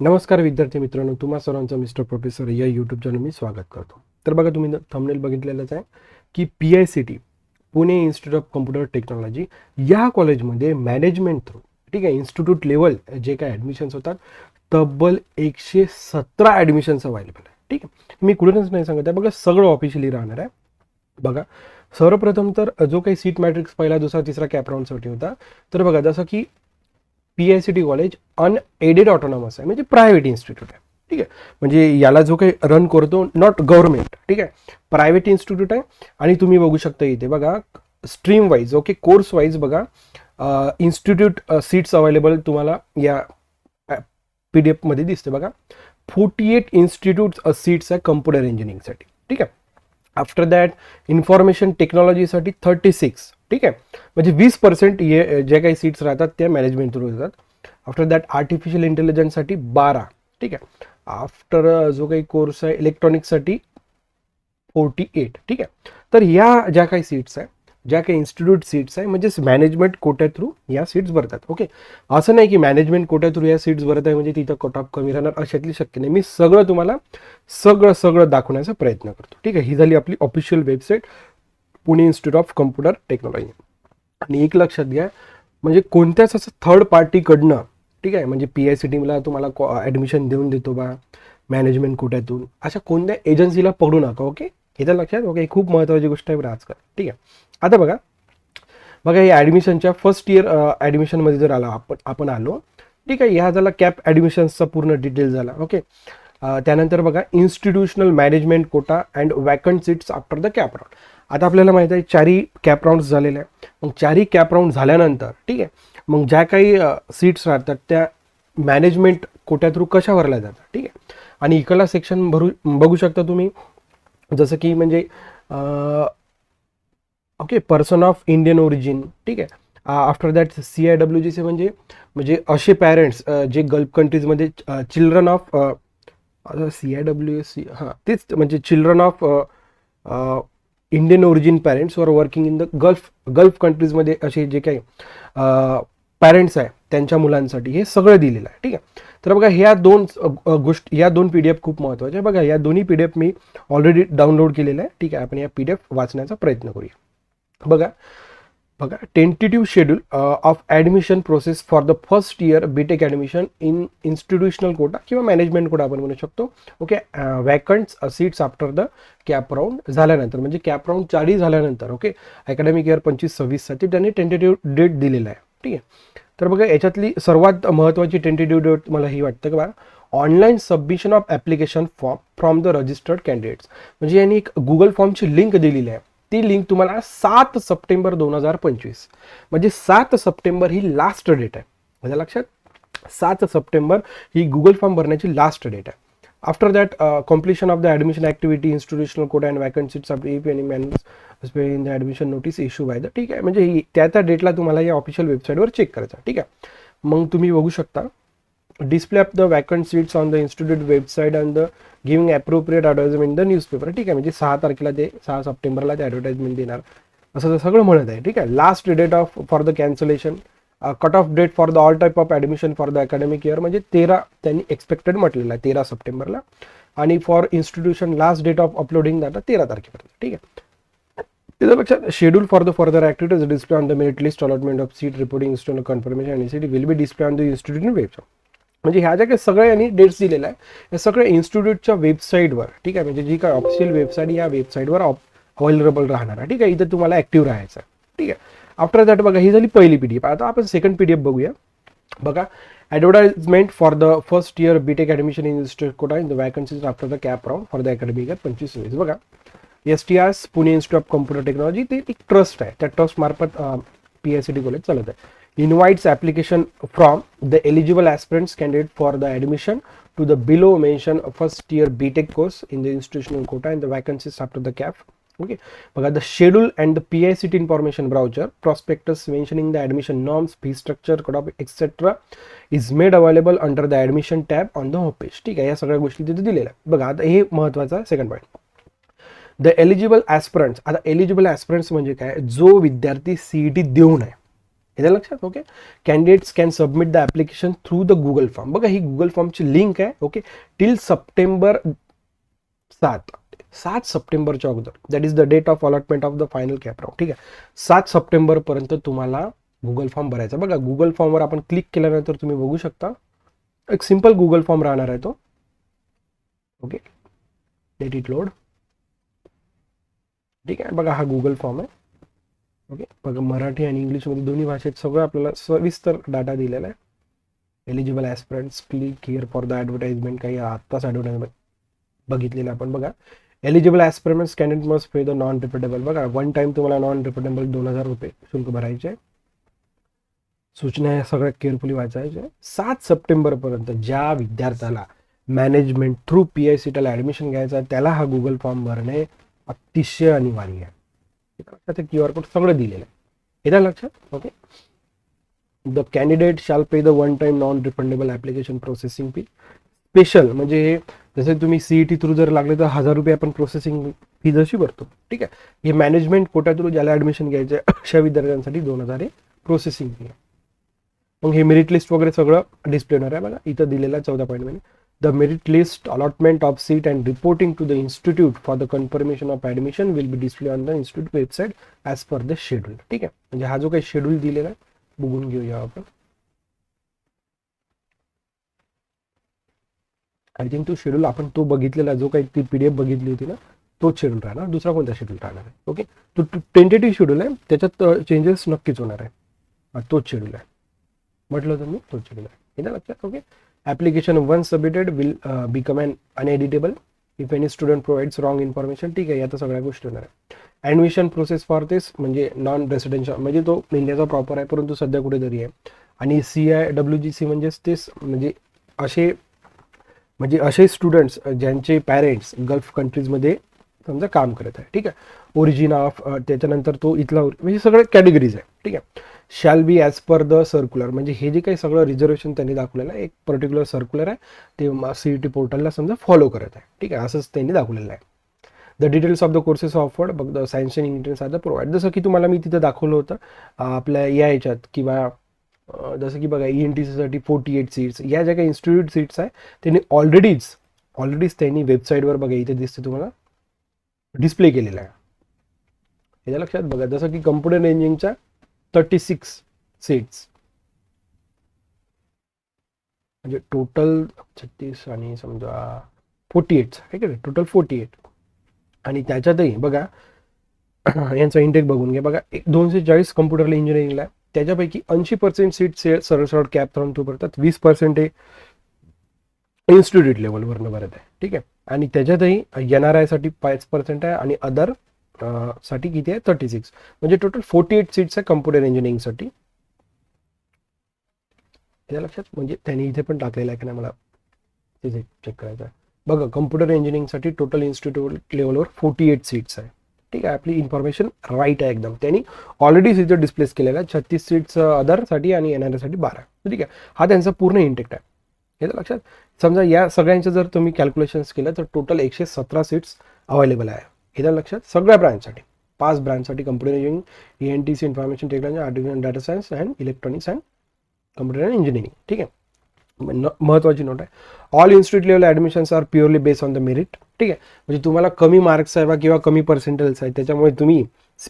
नमस्कार विद्यार्थी मित्रांनो तुम्हा सर्वांचं मिस्टर प्रोफेसर या यूट्यूब चॅनल मी स्वागत करतो. तर बघा तुम्ही थंबनेल बघितलेलंच आहे की P I C T Pune institute of computer technology या कॉलेजमध्ये मॅनेजमेंट थ्रू ठीक आहे इन्स्टिट्यूट लेवल जे काय ॲडमिशन्स होतात तब्बल एकशे सतरा ॲडमिशन्स अवेलेबल आहे. ठीक आहे मी कुठूनच नाही सांगत आहे बघा सगळं ऑफिशियली राहणार आहे. बघा सर्वप्रथम तर जो काही सीट मॅट्रिक्स पहिला दुसरा तिसरा कॅपराऊंडसाठी होता तर बघा जसं की P I C T college unaided autonomous आहे म्हणजे प्रायव्हेट इन्स्टिट्यूट आहे. ठीक आहे? म्हणजे याला जो काही रन करतो नॉट गव्हर्नमेंट ठीक आहे? प्रायव्हेट इन्स्टिट्यूट आहे आणि तुम्ही बघू शकता इथे बघा stream wise okay course wise बघा इन्स्टिट्यूट सीट्स अवेलेबल तुम्हाला या पी डी एफमध्ये दिसते बघा. फोर्टी एट इन्स्टिट्यूट सीट्स आहे कम्प्युटर इंजिनिअरिंगसाठी ठीक आहे? आफ्टर दॅट इन्फॉर्मेशन टेक्नॉलॉजीसाठी थर्टी सिक्स ठीक आहे? म्हणजे वीस पर्सेंट ये जे काही सीट्स राहतात त्या मॅनेजमेंट थ्रू येतात. आफ्टर दॅट आर्टिफिशियल इंटेलिजन्ससाठी बारा. ठीक आहे? आफ्टर जो काही कोर्स आहे इलेक्ट्रॉनिक्ससाठी फोर्टी एट ठीक आहे? तर या ज्या काही सीट्स आहे ज्या काही इन्स्टिट्यूट सीट्स आहे म्हणजेच मॅनेजमेंट कोट्या थ्रू या सीट्स भरतात. ओके असं नाही की मॅनेजमेंट कोट्या थ्रू या सीट्स भरत आहे म्हणजे तिथं कट ऑफ कमी राहणार अशातली शक्य नाही. मी सगळं तुम्हाला सगळं सगळं दाखवण्याचा प्रयत्न करतो. ठीक आहे? ही झाली आपली official website Pune institute of computer technology आणि एक लक्षात घ्या म्हणजे कोणत्याच असं थर्ड पार्टीकडनं ठीक आहे म्हणजे पी आय सी टीमला तुम्हाला ॲडमिशन देऊन देतो बा मॅनेजमेंट कोट्यातून अशा कोणत्या एजन्सीला पडू नका ओके येतं लक्षात ओके खूप महत्त्वाची गोष्ट आहे बरं आजकाल ठीक आहे? आता बघा बघा हे ॲडमिशनच्या फर्स्ट इयर ॲडमिशनमध्ये जर आला आपण आपण आलो ठीक आहे ह्या झाला कॅप ॲडमिशन्सचा पूर्ण डिटेल झाला ओके त्यानंतर बघा institutional management quota and vacant seats after the CAP round आता आपल्याला माहीत आहे चारही कॅप राऊंड झालेले आहे मग चारही कॅप राऊंड झाल्यानंतर ठीक आहे मग ज्या काही सीट्स राहतात त्या मॅनेजमेंट कोट्या थ्रू कशा भरल्या जातात ठीक आहे? आणि इकडला सेक्शन भरू बघू शकता तुम्ही जसं की म्हणजे okay person of Indian origin ठीक आहे. After that C I W जीचे म्हणजे म्हणजे असे पॅरेंट्स जे गल्फ कंट्रीजमध्ये children of C I W C हां तेच म्हणजे children of Indian origin parents वर working in the gulf gulf कंट्रीजमध्ये असे जे काही पॅरेंट्स आहे त्यांच्या मुलांसाठी हे सगळं दिलेलं आहे. ठीक आहे? तर बघा ह्या दोन गोष्ट या दोन पी डी एफ खूप महत्त्वाच्या आहे बघा या दोन्ही पी डी एफ मी ऑलरेडी डाउनलोड केलेलं आहे. ठीक आहे? आपण या पी डी एफ वाचण्याचा प्रयत्न करूया. बघा बघा tentative schedule of admission process for the first year B tech admission in institutional quota किंवा मॅनेजमेंट कोटा आपण म्हणू शकतो. Okay vacants seats after the CAP round झाल्यानंतर म्हणजे कॅप राऊंड चारही झाल्यानंतर ओके अकॅडमिक इयर पंचवीस सव्वीससाठी त्यांनी टेंटेटिव्ह डेट दिलेला आहे. ठीक आहे? तर बघा याच्यातली सर्वात महत्त्वाची टेंटेटिव्ह डेट मला ही वाटतं की बघा online submission of application form from the registered candidates म्हणजे यांनी एक गुगल फॉर्मची लिंक दिलेली आहे. ती लिंक तुम्हाला सात सप्टेंबर दोन हजार पंचवीस. म्हणजे सात सप्टेंबर ही लास्ट डेट आहे. माझ्या लक्षात सात सप्टेंबर ही गुगल फॉर्म भरण्याची लास्ट डेट आहे. After that completion of the admission activity institutional code and vacant seats of E P in the admission notice issue by the ठीक आहे. म्हणजे त्या त्या डेटला तुम्हाला या ऑफिशियल वेबसाईटवर चेक करायचं ठीक आहे. मग तुम्ही बघू शकता display of the vacant seats on the institute website and the giving appropriate advertisement in the newspaper ठीक आहे म्हणजे सहा तारखेला ते सहा सप्टेंबरला ते ॲडव्हर्टाइजमेंट देणार. असं ते सगळं म्हणत आहे. ठीक आहे last date of for the cancellation cut off date for the all type of admission for the academic year म्हणजे तेरा त्यांनी एक्सपेक्टेड म्हटलेलं आहे तेरा सप्टेंबरला. आणि for institution last date of uploading data तेरा तारखेपर्यंत. ठीक आहे. त्याच्यापेक्षा schedule for the further activities display on the merit list allotment of seat reporting institute confirmation आणि seat will be display on the institute website म्हणजे ह्या ज्या काही सगळ्या यांनी डेट्स दिलेल्या आहे या सगळ्या इन्स्टिट्यूटच्या वेबसाईटवर ठीक आहे? म्हणजे जी काय ऑफिशियल वेबसाईट या वेबसाईटवर अवेलेबल राहणार आहे, ठीक आहे? इथं तुम्हाला ॲक्टिव्ह राहायचं आहे, ठीक आहे? आफ्टर दॅट बघा, ही झाली पहिली पी डी एफ़ आता आपण सेकंड पी डी एफ़ बघूया. बघा advertisement for the first year B tech admission in institute quota in the vacancies after the CAP round for the academic year पंचवीस वीस बघा S T R's Pune institute of computer technology ते एक trust आहे. त्या trust मार्फत P I C T college चालत आहे. invites application from the eligible aspirants candidate for the admission to the below mentioned first year BTech course in the institutional quota and the vacancies after the CAF. Okay, बघा the schedule and the PICT information browser prospectus mentioning the admission norms, fee structure, cutoff, etc. is made available under the admission tab on the homepage. ठीक आहे या सगळ्या गोष्टी तिथे दिलेल्या आहेत बघा आता हे महत्वाचं second point the eligible aspirants आता एलिजिबल ॲस्पिरंट्स म्हणजे काय जो विद्यार्थी सीईटी देऊ नये येतं लक्षात okay candidates can submit the application through the Google form बघा, ही गुगल फॉर्मची लिंक आहे ओके टिल सप्टेंबर सात सात सप्टेंबरच्या अगोदर. That is the date of allotment of the final CAP round ठीक आहे? सात सप्टेंबरपर्यंत तुम्हाला गुगल फॉर्म भरायचा बघा गुगल फॉर्मवर आपण क्लिक केल्यानंतर तुम्ही बघू शकता, एक सिम्पल गुगल फॉर्म राहणार आहे तो. ओके लेट इट लोड ठीक आहे? बघा, हा गुगल फॉर्म आहे. ओके बघा मराठी आणि इंग्लिशमध्ये दोन्ही भाषेत सगळं आपल्याला सविस्तर डाटा दिलेला आहे. Eligible aspirants click here for the advertisement काही आत्ताच ॲडव्हर्टाइजमेंट बघितलेलं आपण. बघा eligible aspirants candidate must pay the non reportable बघा वन टाइम तुम्हाला नॉन रिपोर्टेबल दोन हजार रुपये शुल्क भरायचे आहे. सूचना ह्या सगळ्या केअरफुली वाचायच्या सात सप्टेंबरपर्यंत ज्या विद्यार्थ्याला management through P I C टीला ॲडमिशन घ्यायचं आहे त्याला हा गुगल फॉर्म भरणे अतिशय अनिवार्य आहे. त्याचं क्यू आर कोड सगळं दिलेलं आहे. येतं लक्षात? Okay the candidate shall pay the one time non refundable application processing fee special म्हणजे हे जसे तुम्ही सीईटी थ्रू जर लागले तर हजार रुपये आपण प्रोसेसिंग फी जशी भरतो. ठीक आहे? हे मॅनेजमेंट कोटा थ्रू ज्याला ॲडमिशन घ्यायचं आहे अशा विद्यार्थ्यांसाठी दोन हजार हे प्रोसेसिंग फी मग हे मेरिट लिस्ट वगैरे सगळं डिस्प्ले होणार आहे. बघा इथं दिलेलं आहे चौदा पॉईंटमध्ये. The merit list allotment of seat and reporting to the institute for the confirmation of admission will be display on the institute website as per the schedule ठीक आहे? म्हणजे हा जो काही शेड्यूल दिलेला आहे बघून घेऊया आपण. आय थिंक तो शेड्यूल आपण तो बघितलेला जो काही ती पीडीएफ बघितली होती ना तोच शेड्यूल राहणार. दुसरा कोणता शेड्यूल राहणार आहे? ओके तो टेंटेटिव्ह शेड्यूल आहे. त्याच्यात चेंजेस नक्कीच होणार आहे. तोच शेड्यूल आहे. म्हटलं तर मी तोच शेड्यूल आहे. ना लक्षात? Okay application one submitted will become un uneditable if any student provides wrong information ठीक आहे आता सगळ्या गोष्टी होणार आहे ॲडमिशन प्रोसेस फॉर दिस म्हणजे नॉन रेसिडेन्शियल म्हणजे तो इंडियाचा प्रॉपर आहे परंतु सध्या कुठेतरी आहे. आणि C I W G C म्हणजेच तेच म्हणजे असे म्हणजे असे स्टुडंट्स ज्यांचे पॅरेंट्स गल्फ कंट्रीजमध्ये समजा काम करत आहे ठीक आहे. ओरिजिन ऑफ uh, त्याच्यानंतर तो इथला म्हणजे सगळे कॅटेगरीज आहे ठीक आहे? Shall be as per the circular म्हणजे हे जे काही सगळं रिझर्वेशन त्यांनी दाखवलेलं आहे एक पर्टिक्युलर सर्क्युलर आहे ते सी ई टी पोर्टलला समजा फॉलो करत आहे. ठीक आहे? असंच त्यांनी दाखवलेलं आहे. The details of the courses offered बघ the science and English are the provide जसं की तुम्हाला मी तिथं दाखवलं होतं आपल्या या ह्याच्यात किंवा जसं की बघा ई एन टी सीसाठी फोर्टी एट सीट्स या ज्या काही इन्स्टिट्यूट सीट्स आहे त्यांनी ऑलरेडीच ऑलरेडीच त्यांनी वेबसाईटवर बघा इथे दिसते तुम्हाला डिस्प्ले केलेला आहे. ह्याच्या लक्षात बघा जसं की कम्प्युटर इंजिनिअरिंगच्या थर्टी सिक्स सीट्स म्हणजे टोटल छत्तीस आणि समजा फोर्टी एट आहे का टोटल फोर्टी एट आणि त्याच्यातही बघा यांचा इंटेक बघून घ्या. बघा एक दोनशे चाळीस कम्प्युटरला इंजिनिअरिंगला आहे त्याच्यापैकी ऐंशी पर्सेंट सीट सरळ सरळ कॅप थ्रॉन थ्रू भरतात वीस पर्सेंट हे इन्स्टिट्यूट लेवलवरनं भरत आहे. ठीक आहे? आणि त्याच्यातही एन आर आयसाठी पाच पर्सेंट आहे आणि अदर साठी किती आहे? थर्टी सिक्स म्हणजे टोटल फोर्टी एट सीट्स आहे कम्प्युटर इंजिनिअरिंगसाठी त्या लक्षात म्हणजे त्यांनी इथे पण टाकलेलं आहे की नाही मला? तिथे चेक करायचं आहे. बघा कम्प्युटर इंजिनिअरिंगसाठी टोटल इन्स्टिट्यूट लेवलवर फोर्टी एट सीट्स आहे. ठीक आहे आपली इन्फॉर्मेशन राईट आहे एकदम. त्यांनी ऑलरेडी इथे डिस्प्लेस केलेलं आहे छत्तीस सीट्स अदरसाठी आणि एन आर एसाठी बारा ठीक आहे हा त्यांचा पूर्ण इंटेक्ट आहे हे लक्षात. समजा या सगळ्यांचं जर तुम्ही कॅल्क्युलेशन्स केलं तर टोटल एकशे सतरा सीट्स अवेलेबल आहे. हे लक्षात सगळ्या ब्रँचसाठी पाच ब्रँचसाठी computer engineering E N T C information technology artificial data science and electronics and computer and engineering ठीक आहे? महत्त्वाची नोट आहे. All institute level admissions are purely based on the merit ठीक आहे? म्हणजे तुम्हाला कमी मार्क्स आहे बा किंवा कमी पर्सेंटेज आहे त्याच्यामुळे तुम्ही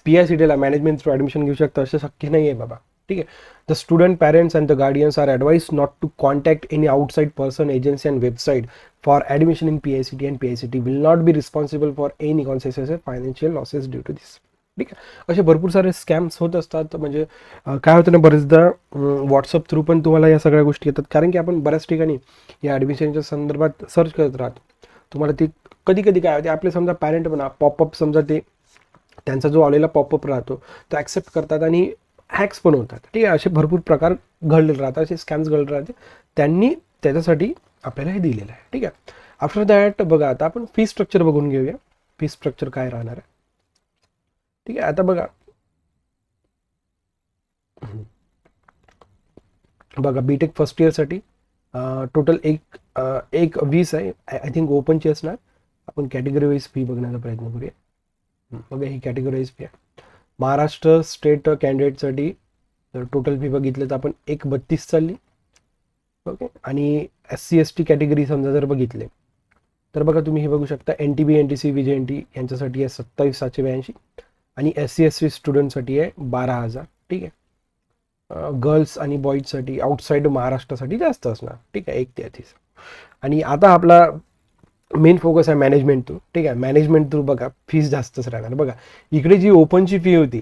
पी आय सी टीला मॅनेजमेंट थ्रू ॲडमिशन घेऊ शकता असं शक्य नाही आहे बाबा. ठीक आहे? The student parents and the guardians are advise not to contact any outside person agency and website for admission in P I C T and P I C T will not be responsible for any consequences financial losses due to this ठीक आहे? असे भरपूर सारे scams होत असतात. म्हणजे काय होतं ना बरेचदा व्हॉट्सअप थ्रू पण तुम्हाला या सगळ्या गोष्टी येतात. कारण की आपण बऱ्याच ठिकाणी या ॲडमिशनच्या संदर्भात सर्च करत राहतो. तुम्हाला ती कधी कधी काय होते? आपले समजा पॅरेंट म्हणा पॉपअप समजा ते त्यांचा जो आलेला पॉपअप राहतो तो ॲक्सेप्ट करतात आणि हॅक्स पण होतात ठीक आहे असे भरपूर प्रकार घडलेले राहतात असे स्कॅम्स घडले राहते त्यांनी त्याच्यासाठी आपल्याला हे दिलेलं आहे. ठीक आहे. आफ्टर दॅट बघा आता आपण फी स्ट्रक्चर बघून घेऊया. फी स्ट्रक्चर काय राहणार आहे? ठीक आहे आता बघा. बघा बीटेक फर्स्ट इयरसाठी टोटल एक एक वीस आहे. आय थिंक ओपनची असणार आपण कॅटेगरी वाईज फी बघण्याचा प्रयत्न करूया. बघा ही कॅटेगरी वाईज फी आहे. महाराष्ट्र स्टेट कॅन्डिडेटसाठी जर टोटल फी बघितलं तर आपण एक बत्तीस चालली. ओके? आणि S C S T category समजा जर बघितले तर बघा तुम्ही हे बघू शकता N T B N T C V N T यांच्यासाठी आहे सत्तावीस सातशे ब्याऐंशी आणि एस सी एस सी स्टुडंटसाठी आहे बारा हजार. ठीक आहे? गर्ल्स आणि बॉईजसाठी आउटसाईड महाराष्ट्रासाठी जास्त असणार. ठीक आहे? एक तेहतीस आणि आता आपला मेन फोकस आहे मॅनेजमेंट थ्रू ठीक आहे? मॅनेजमेंट थ्रू बघा फीस जास्तच राहणार. बघा इकडे जी ओपनची फी होती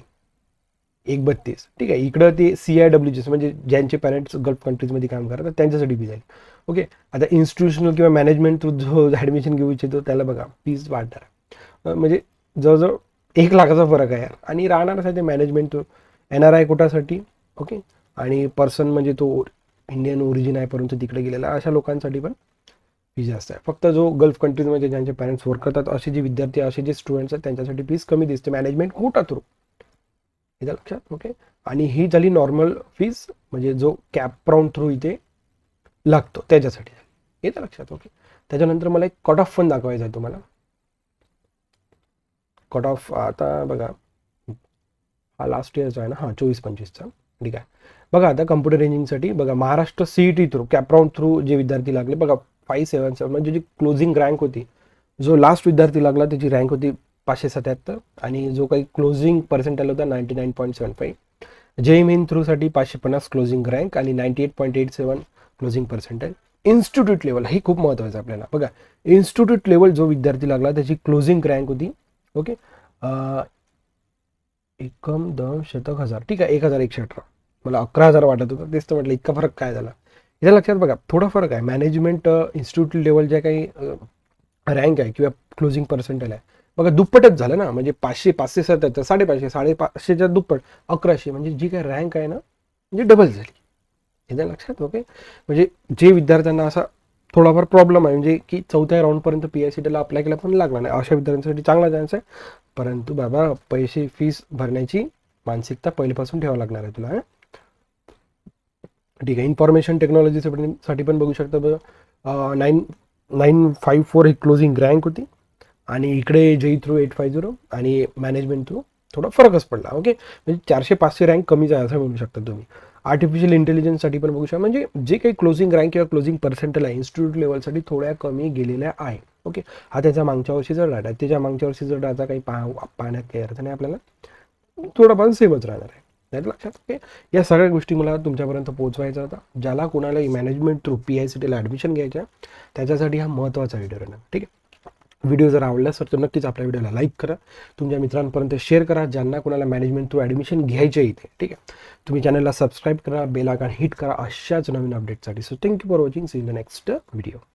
एक बत्तीस. ठीक आहे? इकडं ते सी आय डब्ल्यू डब्ल्यूची म्हणजे ज्यांचे पॅरेंट्स गल्फ कंट्रीजमध्ये काम करतात त्यांच्यासाठी फी जाईल ओके आता इन्स्टिट्यूशनल किंवा मॅनेजमेंट थ्रू जो ॲडमिशन घेऊ इच्छितो त्याला बघा फीज वाढणार म्हणजे जवळजवळ एक लाखाचा फरक आहे यार. आणि राहणारच आहे ते management through N R I कोटासाठी okay आणि पर्सन म्हणजे तो इंडियन ओरिजिन आहे परंतु तिकडे गेलेला अशा लोकांसाठी पण फी जास्त आहे. फक्त जो गल्फ कंट्रीजमध्ये ज्यांचे पॅरेंट्स वर्क करतात असे जे विद्यार्थी असे जे स्टुडंट्स आहेत त्यांच्यासाठी फीस कमी दिसते. मॅनेजमेंट कोटा थ्रू येतं लक्षात? ओके आणि ही झाली नॉर्मल फीस म्हणजे जो कॅप थ्रू इथे लागतो त्याच्यासाठी. येतं लक्षात? ओके त्याच्यानंतर मला एक कट ऑफ पण दाखवायचा आहे तुम्हाला. कट ऑफ आता बघा. हा लास्ट इयरचा आहे ना? हां चोवीस पंचवीसचा ठीक आहे. बघा आता कम्प्युटर रेंजिंगसाठी बघा Maharashtra C E T through CAP round through जे विद्यार्थी लागले बघा फाईव्ह सेवन सेवन म्हणजे जी क्लोजिंग रँक होती जो लास्ट विद्यार्थी लागला त्याची रँक होती पाचशे सत्याहत्तर आणि जो काही क्लोजिंग पर्सेंटेज होता ninety nine point seven five जे मेन थ्रूसाठी पाचशे पन्नास क्लोजिंग रँक आणि ninety eight point eight seven closing percentage institute level हे खूप महत्त्वाचं आहे आपल्याला. बघा इन्स्टिट्यूट लेवल जो विद्यार्थी लागला त्याची क्लोजिंग रँक होती ओके एकम दम शतक हजार. ठीक आहे एक हजार एकशे अठरा. मला अकरा हजार वाटत होतं. तेच तर म्हटलं इतका फरक काय झाला? याच्या लक्षात बघा थोडा फरक आहे. मॅनेजमेंट इन्स्टिट्यूट लेवल ज्या काही रँक आहे किंवा क्लोजिंग पर्सेंटेज आहे. बघा दुप्पटच झालं ना. म्हणजे पाचशे पाचशे सत्याहत्तर साडेपाचशे साडेपाचशेच्या दुप्पट अकराशे म्हणजे जी काही रँक आहे ना म्हणजे डबल झाली. याच्या लक्षात ओके म्हणजे जे विद्यार्थ्यांना असा थोडाफार प्रॉब्लेम आहे म्हणजे की चौथ्या राऊंडपर्यंत पी आय सी टीला अप्लाय केला पण लागला नाही. अशा विद्यार्थ्यांसाठी चांगला चान्स आहे. परंतु बाबा पैसे फीस भरण्याची मानसिकता पहिल्यापासून ठेवावं लागणार आहे तुला ठीक आहे. इन्फॉर्मेशन टेक्नॉलॉजीसाठी साठी पण बघू शकता बघा. नाईन नाईन फाईव्ह फोर ही क्लोजिंग रँक होती. आणि इकडे JEE through eight five zero आणि मॅनेजमेंट थ्रू थोडा फरकच पडला. ओके म्हणजे चारशे पाचशे रँक कमीच आहे असं म्हणू शकता तुम्ही. आर्टिफिशियल इंटेलिजन्ससाठी पण बघू शकता. म्हणजे जे काही क्लोजिंग रँक किंवा क्लोजिंग पर्सेंटेज आहे इन्स्टिट्यूट लेवलसाठी थोड्या कमी गेलेल्या आहे. ओके हा त्याच्या मागच्या वर्षीचा डाटा आहे त्याच्या मागच्या वर्षीचा डाटा काही पाह पाहण्यात काही अर्थ नाही आपल्याला थोडाफार सेमच राहणार आहे. नाही लक्षात ओके या सगळ्या गोष्टी मला तुमच्यापर्यंत पोहोचवायचा होता ज्याला कोणालाही management through P I C टीला ॲडमिशन घ्यायचं आहे त्याच्यासाठी हा महत्त्वाचा व्हिडिओ राहणार ठीक आहे? व्हिडिओ जर आवडला तर नक्कीच आपल्या व्हिडिओला लाईक करा. तुमच्या मित्रांपर्यंत शेअर करा. ज्यांना कोणाला मॅनेजमेंट थ्रू ॲडमिशन घ्यायचे आहे इथे. ठीक आहे? तुम्ही चॅनलला सबस्क्राईब करा बेल आयकॉन हिट करा अशाच नवीन अपडेटसाठी so thank you for watching see in the next video